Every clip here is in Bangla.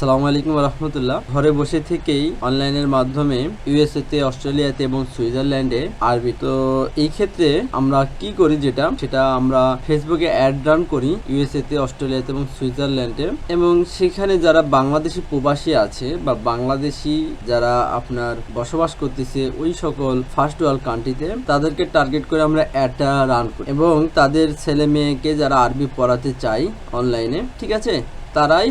সালামু আলাইকুম রহমতুল্লাহ। ঘরে বসে থেকেই অনলাইনের মাধ্যমে ইউএসএ তে, অস্ট্রেলিয়াতে এবং সুইজারল্যান্ডে আরবি। তো এই ক্ষেত্রে আমরা কি করি যেটা, সেটা আমরা ফেসবুকে অ্যাড রান করি ইউএসএ তে, অস্ট্রেলিয়াতে এবং সুইজারল্যান্ডে। এবং সেখানে যারা বাংলাদেশি প্রবাসী আছে বা বাংলাদেশি যারা আপনার বসবাস করতেছে ওই সকল ফার্স্ট ওয়ার্ল্ড কান্ট্রিতে তাদেরকে টার্গেট করে আমরা অ্যাডটা রান করি। এবং তাদের ছেলে মেয়েকে যারা আরবি পড়াতে চাই অনলাইনে ঠিক আছে? তারাই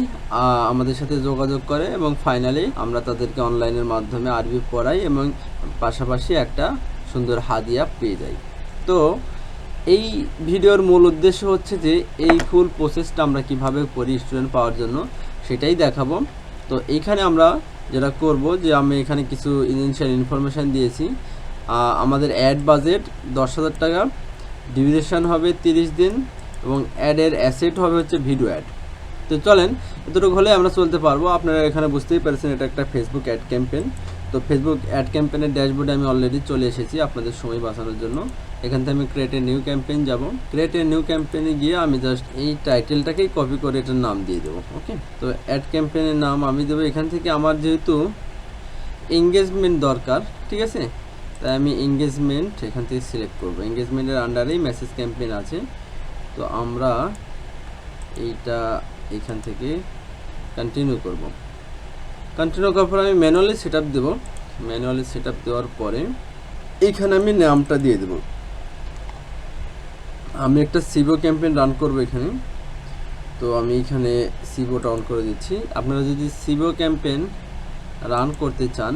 আমাদের সাথে যোগাযোগ করে এবং ফাইনালি আমরা তাদেরকে অনলাইনের মাধ্যমে আরবি পড়াই এবং পাশাপাশি একটা সুন্দর হাদিয়া পেয়ে যাই। তো এই ভিডিওর মূল উদ্দেশ্য হচ্ছে যে, এই ফুল প্রসেসটা আমরা কীভাবে করি স্টুডেন্ট পাওয়ার জন্য, সেটাই দেখাবো। তো এইখানে আমরা যেটা করব যে, আমি এখানে কিছু ইনিশিয়াল ইনফরমেশান দিয়েছি। আমাদের অ্যাড বাজেট দশ হাজার টাকা ডিউরেশন হবে তিরিশ দিন এবং অ্যাডের অ্যাসেট হবে হচ্ছে ভিডিও অ্যাড তো চলেন, এতটুকু হলে আমরা চলতে পারব। আপনারা এখানে বুঝতেই পারছেন, এটা একটা ফেসবুক অ্যাড ক্যাম্পেন তো ফেসবুক অ্যাড ক্যাম্পেনের ড্যাশবোর্ডে আমি অলরেডি চলে এসেছি আপনাদের সময় বাঁচানোর জন্য। এখান থেকে আমি ক্রিয়েট নিউ ক্যাম্পেইন যাব। ক্রিয়েট নিউ ক্যাম্পেইনে গিয়ে আমি জাস্ট এই টাইটেলটাকেই কপি করে এটার নাম দিয়ে দেবো ওকে তো অ্যাড ক্যাম্পেইনের নাম আমি দেবো। এখান থেকে আমার যেহেতু এঙ্গেজমেন্ট দরকার, ঠিক আছে? তাই আমি এঙ্গেজমেন্ট এখান থেকে সিলেক্ট করব। এঙ্গেজমেন্টের আন্ডারেই মেসেজ ক্যাম্পেইন আছে। তো আমরা এইটা এখান থেকে কন্টিনিউ করব। কন্টিনিউ করার পর আমি ম্যানুয়ালি সেট আপ দেবো। ম্যানুয়ালি সেট আপ দেওয়ার পরে এইখানে আমি নামটা দিয়ে দেবো। আমি একটা সিবো ক্যাম্পেইন রান করব এখানে। তো আমি এখানে সিবোটা অন করে দিচ্ছি। আপনারা যদি সিবো ক্যাম্পেইন রান করতে চান,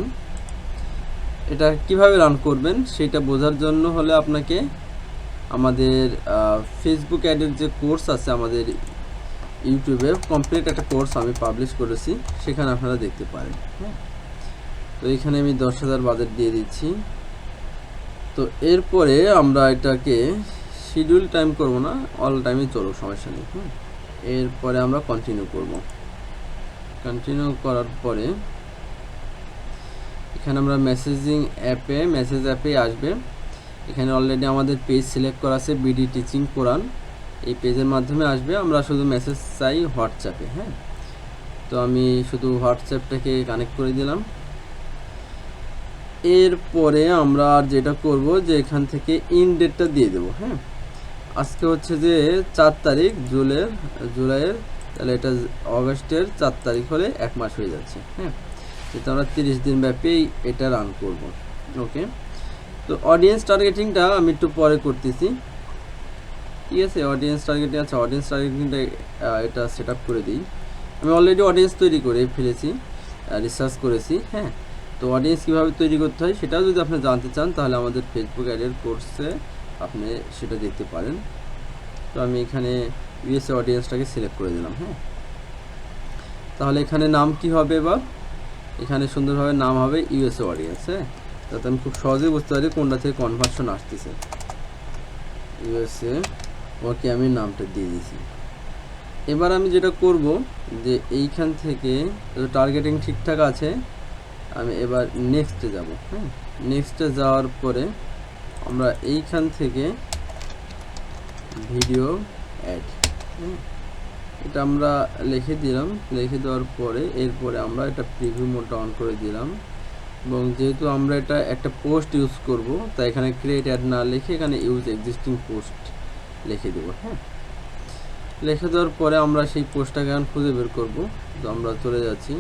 এটা কীভাবে রান করবেন সেটা বোঝার জন্য হলে আপনাকে আমাদের ফেসবুক অ্যাডের যে কোর্স আছে, আমাদের ইউটিউবে কমপ্লিট একটা কোর্স আমি পাবলিশ করেছি, সেখানে আপনারা দেখতে পারেন হ্যাঁ। তো এখানে আমি দশ হাজার বাজেট দিয়ে দিচ্ছি। তো এরপরে আমরা এটাকে শিডিউল টাইম করব না অল টাইমে চলুক, সমস্যা নেই হুম এরপরে আমরা কন্টিনিউ করব। কন্টিনিউ করার পরে এখানে আমরা মেসেজিং অ্যাপে মেসেজ অ্যাপে আসবে। এখানে অলরেডি আমাদের পেজ সিলেক্ট করা আছে বিডি টিচিং কোরআন এই পেজের মাধ্যমে আসবে। আমরা শুধু মেসেজ চাই হোয়াটসঅ্যাপে হ্যাঁ? তো আমি শুধু হোয়াটসঅ্যাপটাকে কানেক্ট করে দিলাম। এরপরে আমরা আর যেটা করব যে এখান থেকে ইন ডেটটা দিয়ে দেবো হ্যাঁ? আজকে হচ্ছে যে চার তারিখ জুলাইয়ের জুলাইয়ের, তাহলে এটা অগস্টের চার তারিখ হলে এক মাস হয়ে যাচ্ছে হ্যাঁ? যেহেতু আমরা তিরিশ দিন ব্যাপী এটা রান করব ওকে তো অডিয়েন্স টার্গেটিংটা আমি একটু পরে করতেছি। ঠিক আছে অডিয়েন্স টার্গেটিং আছে। অডিয়েন্স টার্গেটিংটা এটা সেট করে দিই। আমি অলরেডি অডিয়েন্স তৈরি করে ফেলেছি রিসার্চ করেছি হ্যাঁ? তো অডিয়েন্স কীভাবে তৈরি করতে হয় সেটাও যদি আপনি জানতে চান, তাহলে আমাদের ফেসবুক অ্যাডের কোর্সে আপনি সেটা দেখতে পারেন। তো আমি এখানে ইউএসএ অডিয়েন্সটাকে সিলেক্ট করে দিলাম হ্যাঁ? তাহলে এখানে নাম কি হবে এবার? এখানে সুন্দরভাবে নাম হবে ইউএসএ অডিয়েন্স হ্যাঁ? যাতে আমি খুব সহজেই বুঝতে পারি কোনটা থেকে কনভার্সন আসতেছে। ইউএসএ ওকে আমি নামটা দিয়ে দিয়েছি এবার আমি যেটা করব যে এইখান থেকে টার্গেটিং ঠিকঠাক আছে, আমি এবার নেক্সটে যাব হ্যাঁ? নেক্সটে যাওয়ার পরে আমরা এইখান থেকে ভিডিও অ্যাড এটা আমরা লিখে দিলাম, লিখে দেওয়ার পরে এরপরে আমরা এটা প্রিভিউ মোডটা অন করে দিলাম। এবং যেহেতু আমরা এটা একটা পোস্ট ইউজ করব, তাই এখানে ক্রিয়েট অ্যাড না লিখে এখানে ইউজ এক্সিস্টিং পোস্ট লিখে দেবো হ্যাঁ? লিখে দেওয়ার পরে আমরা সেই পোস্টটাকে এখন খুঁজে বের করব। তো আমরা চলে যাচ্ছি।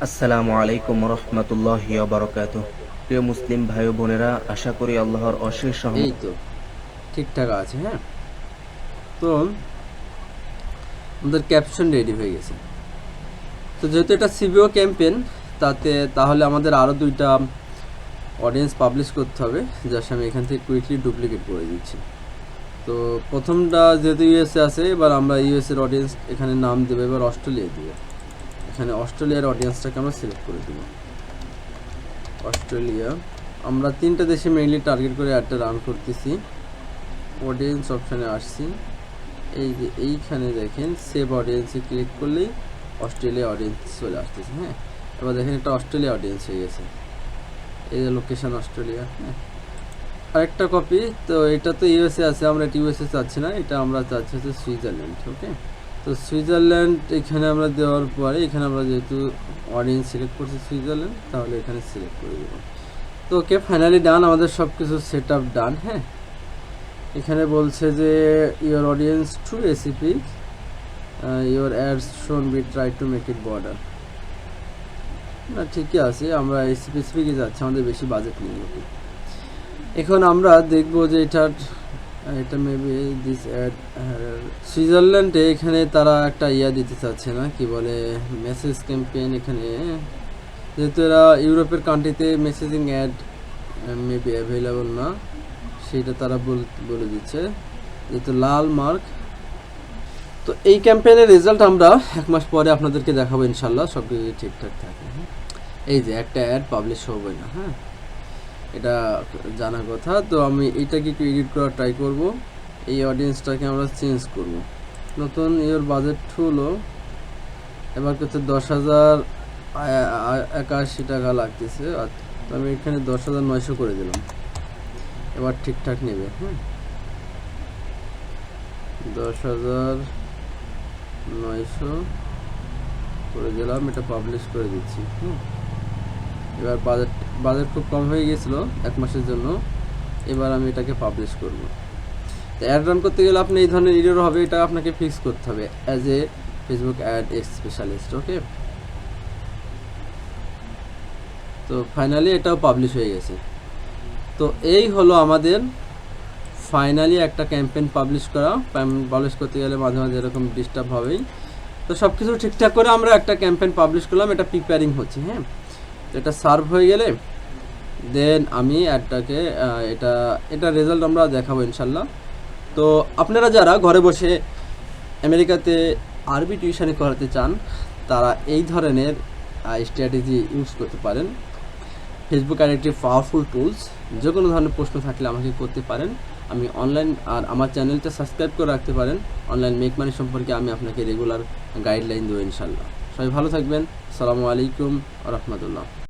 আসসালামু আলাইকুম রহমতুল্লাহ বারকাত প্রিয় মুসলিম ভাই বোনেরা আশা করি আল্লাহর অশেষ এই তো ঠিকঠাক আছে হ্যাঁ? তো আমাদের ক্যাপশন রেডি হয়ে গেছে। তো যেহেতু এটা সিবিও ক্যাম্পেন তাতে তাহলে আমাদের আরও দুইটা অডিয়েন্স পাবলিশ করতে হবে যার আমি এখান থেকে কুইকলি ডুপ্লিকেট করে দিচ্ছি। তো প্রথমটা যেহেতু ইউএসএ আছে, এবার আমরা ইউএসএর অডিয়েন্স এখানে নাম দেবো, এবার অস্ট্রেলিয়া দেবো এখানে অস্ট্রেলিয়ার অডিয়েন্সটাকে আমরা সিলেক্ট করে দেবো। অস্ট্রেলিয়া আমরা তিনটা দেশে মেইনলি টার্গেট করে অ্যাডটা রান করতেছি। অডিয়েন্স অপশানে আসছি। এই যে এইখানে দেখেন সেভ অডিয়েন্সে ক্লিক করলেই অস্ট্রেলিয়া অডিয়েন্স চলে আসতেছে হ্যাঁ? এবার দেখেন একটা অস্ট্রেলিয়া অডিয়েন্স হয়ে গেছে। এই যে লোকেশন অস্ট্রেলিয়া হ্যাঁ। আরেকটা কপি তো এটা তো ইউএসএ আছে, আমরা এটা ইউএসএ চাচ্ছি না, এটা আমরা চাচ্ছি হচ্ছে সুইজারল্যান্ড ওকে তো সুইজারল্যান্ড এখানে আমরা দেওয়ার পরে, এখানে আমরা যেহেতু অডিয়েন্স সিলেক্ট করছি সুইজারল্যান্ড তাহলে এখানে সিলেক্ট করে দেবো। তো ওকে ফাইনালি ডান আমাদের সব কিছু সেট আপ ডান হ্যাঁ? এখানে বলছে যে your audience to receive your ads shown be try to make it broader না, ঠিকই আছে, আমরা এই স্পেসিফিকে যাচ্ছি, আমাদের বেশি বাজেট নেই এখন আমরা দেখব যে এটার, এটা মেবি দিস অ্যাড সুইজারল্যান্ডে এখানে তারা একটা ইয়া দিতে চাচ্ছে না, কি বলে মেসেজ ক্যাম্পেইন এখানে। যেহেতু এরা ইউরোপের কান্ট্রিতে মেসেজিং অ্যাড মেবি অ্যাভেলেবল না, সেটা তারা বল- দিচ্ছে, যেহেতু লাল মার্ক তো এই ক্যাম্পেইনের রেজাল্ট আমরা এক মাস পরে আপনাদেরকে দেখাবো, ইনশাল্লাহ সব ঠিকঠাক থাকে হ্যাঁ। এই যে একটা অ্যাড পাবলিশ হবে না হ্যাঁ? এটা জানা কথা, তো আমি এটাকে একটু এডিট করার ট্রাই করব। এই অডিয়েন্সটাকে আমরা চেঞ্জ করব। নতুন এর বাজেট হলো, এবার করতে দশ হাজার একাশি টাকা লাগতেছে তো আমি এখানে দশ হাজার নয়শো করে দিলাম। এবার ঠিকঠাক নেবে হ্যাঁ? দশ হাজার নয়শো করে দিলাম, এটা পাবলিশ করে দিচ্ছি, হুম? এবার বাজেট বাজেট খুব কম হয়ে গিয়েছিল এক মাসের জন্য। এবার আমি এটাকে পাবলিশ করব। তো অ্যাড রান করতে গেলে আপনি এই ধরনের এরর হবে, এটা আপনাকে ফিক্স করতে হবে as a Facebook ad specialist okay তো ফাইনালি এটাও পাবলিশ হয়ে গেছে। তো এই হলো আমাদের ফাইনালি একটা ক্যাম্পেইন পাবলিশ করা। পাবলিশ করতে গেলে মাঝে মাঝে এরকম ডিস্টার্ব হবেই। তো সব কিছু ঠিকঠাক করে আমরা একটা ক্যাম্পেইন পাবলিশ করলাম, এটা প্রিপেয়ারিং হচ্ছে হ্যাঁ? এটা সার্ভ হয়ে গেলে দেন আমি অ্যাডটাকে এটা এটা রেজাল্ট আমরা দেখাবো ইনশাল্লাহ। তো আপনারা যারা ঘরে বসে আমেরিকাতে আরবি টিউশনি করাতে চান, তারা এই ধরনের স্ট্র্যাটেজি ইউজ করতে পারেন। ফেসবুক আর একটি পাওয়ারফুল টুলস যে কোনো ধরনের প্রশ্ন থাকলে আমাকে করতে পারেন। আমি অনলাইন আর আমার চ্যানেলটা সাবস্ক্রাইব করে রাখতে পারেন। অনলাইন মেক মানি সম্পর্কে আমি আপনাকে রেগুলার গাইডলাইন দেবো ইনশাল্লাহ। সবাই ভালো থাকবেন। সালামু আলাইকুম রহমতুল্লাহ।